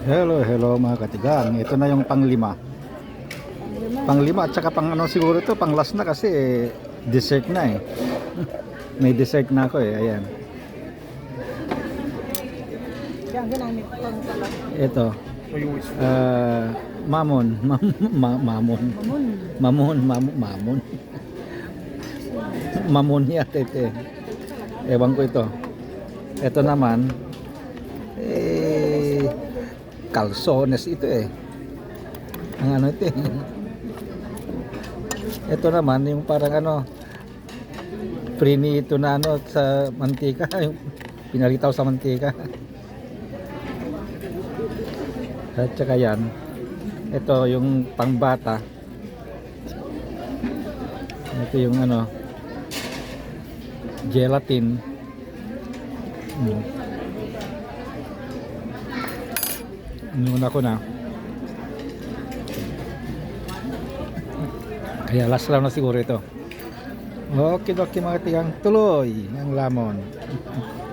Hello, hello mga katigang. Ito na yung panglima. Panglima at saka pang ano siguro ito, pang last na kasi eh, dessert na eh. May dessert na ako eh, ayan. Ito. ah, mamon, mam, ma- mamon. Mamon, mam- mamon. mamon yata ito eh. Ewan ko ito. Ito naman, calzones ito eh. Ang ano ito eh. Ito naman, yung parang ano, prinito na ano sa mantika, yung pinalitaw sa mantika. At saka yan, ito yung pangbata. Ito yung ano, gelatin. Hmm. Inuna ko na. Kaya last round na siguro ito. Okay, okay mga tigang tuloy ang lamon.